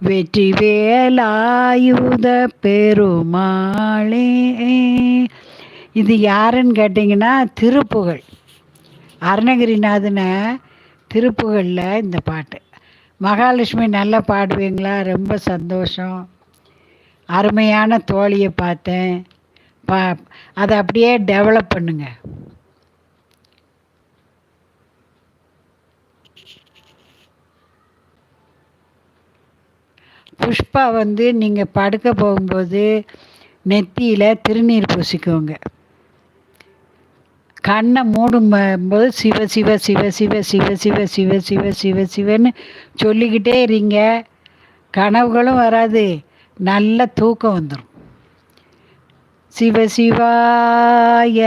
வெற்றி வேலாயுத பெருமாளே. இது யாருன்னு கேட்டிங்கன்னா திருப்புகழ். அருணகிரிநாதனை திருப்புகழில் இந்த பாட்டு. மகாலட்சுமி நல்லா பாடுவீங்களா? ரொம்ப சந்தோஷம். அருமையான தோழியை பார்த்தேன். பா அதை அப்படியே டெவலப் பண்ணுங்கள் புஷ்பா வந்து நீங்கள் படுக்க போகும்போது நெத்தியில் திருநீர் பூசிக்கோங்க. கண்ணை மூடும் போது சிவ சிவ சிவ சிவ சிவ சிவ சிவ சிவ சிவ சிவன்னு சொல்லிக்கிட்டே இருங்க. கனவுகளும் வராது. நல்ல தூக்கம் வந்துடும் சிவ சிவாய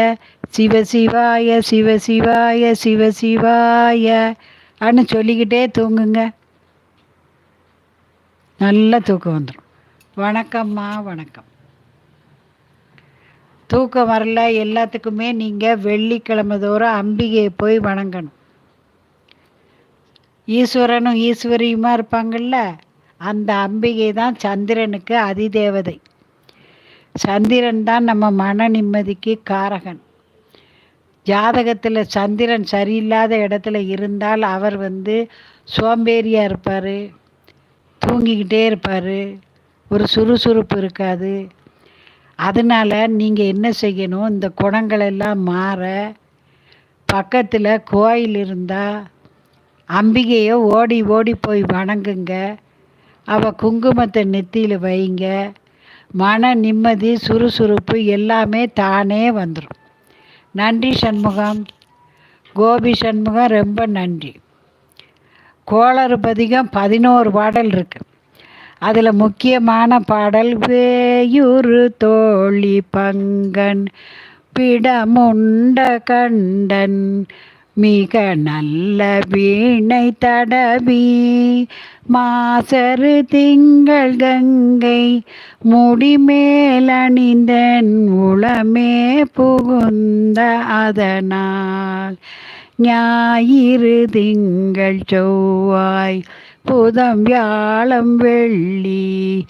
சிவ சிவாய சிவ சிவாய சிவ சிவாய அன்னு சொல்லிக்கிட்டே தூங்குங்க. நல்ல தூக்கம் வந்துடும் வணக்கம்மா வணக்கம். தூக்கம் வரல எல்லாத்துக்குமே நீங்கள் வெள்ளிக்கிழமை தோறும் அம்பிகையை போய் வணங்கணும். ஈஸ்வரனும் ஈஸ்வரியுமா இருப்பாங்கள்ல அந்த அம்பிகை தான் சந்திரனுக்கு அதிதேவதை. சந்திரன் தான் நம்ம மன நிம்மதிக்கு காரகன். ஜாதகத்தில் சந்திரன் சரியில்லாத இடத்துல இருந்தால் அவர் வந்து சோம்பேறியாக இருப்பார். தூங்கிக்கிட்டே இருப்பார். ஒரு சுறுசுறுப்பு இருக்காது. அதனால் நீங்கள் என்ன செய்யணும்? இந்த குணங்களெல்லாம் மாற பக்கத்தில் கோயில் இருந்தால் அம்பிகையை ஓடி ஓடி போய் வணங்குங்க. அவள் குங்குமத்தை நெத்தியில் வைங்க. மன நிம்மதி சுறுசுறுப்பு எல்லாமே தானே வந்துடும் நன்றி சண்முகம். கோபி சண்முகம் ரொம்ப நன்றி. கோளறு பதிகம் பதினோரு பாடல் இருக்குது அதில் முக்கியமான பாடல் வேயுரு தோழி பங்கன் பிடமுண்ட கண்டன் மிக நல்ல வீணை தடவி மாசரு திங்கள் கங்கை முடிமேலணிந்தன் உளமே புகுந்த அதனால். ஞாயிறு திங்கள் செவ்வாய் புதம் வியாழம் வெள்ளி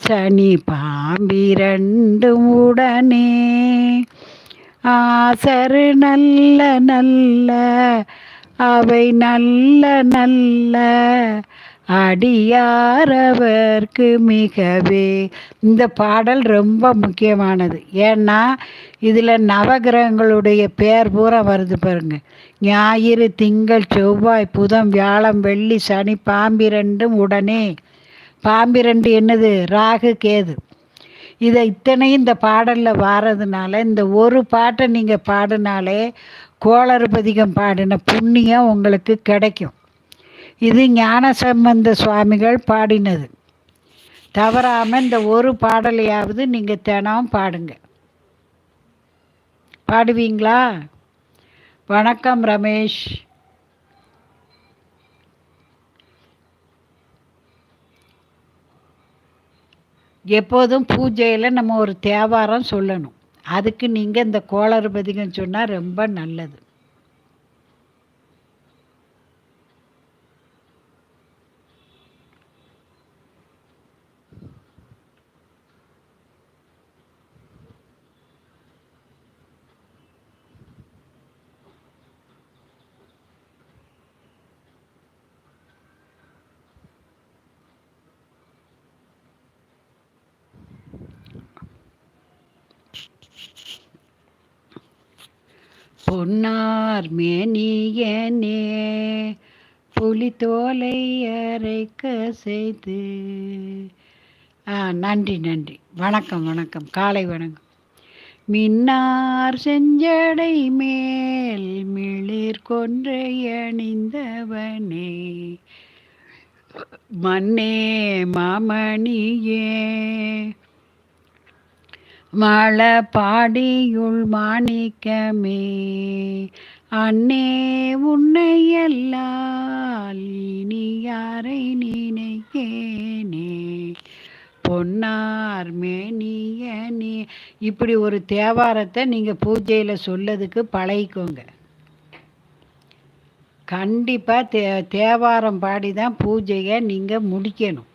சனி பாம்பிரண்டும் உடனே. ஆசரு நல்ல நல்ல அவை நல்ல நல்ல அடியாரவர்க்கு மிகவே. இந்த பாடல் ரொம்ப முக்கியமானது. ஏன்னா இதில் நவகிரகங்களுடைய பேர் பூரா வருது பாருங்க. ஞாயிறு திங்கள் செவ்வாய் புதன் வியாழம் வெள்ளி சனி பாம்பிரண்டும் உடனே. பாம்பிரண்டு என்னது? ராகு கேது. இதை இத்தனையும் இந்த பாடலில் வாரதுனால இந்த ஒரு பாட்டை நீங்கள் பாடினாலே கோளறுபதிகம் பாடின புண்ணியம் உங்களுக்கு கிடைக்கும். இது ஞானசம்பந்த சுவாமிகள் பாடினது. தவறாமல் இந்த ஒரு பாடலையாவது நீங்கள் தினம் பாடுங்க. பாடுவீங்களா? வணக்கம் ரமேஷ். எப்போதும் பூஜையில் நம்ம ஒரு தேவாரம் சொல்லணும். அதுக்கு நீங்கள் இந்த கோளறுபதிகம் சொன்னால் ரொம்ப நல்லது. பொன்னார் மேனியனே புலித்தோலை அரைக்க செய்து. ஆ நன்றி நன்றி. வணக்கம் வணக்கம். காலை வணக்கம். மின்னார் செஞ்சடை மேல் மிளிர் கொன்றை அணிந்தவனே மன்னே மாமணியே மழபாடியுள் மாணிக்கமே அன்னே உன்னை எல்லால் இனி யாரை நினைக்கேனே? பொன்னார் மேனியனே. இப்படி ஒரு தேவாரத்தை நீங்கள் பூஜையில் சொல்லதுக்கு பழகிக்கோங்க. கண்டிப்பாக தே தேவாரம் பாடி தான் பூஜையை நீங்கள் முடிக்கணும்.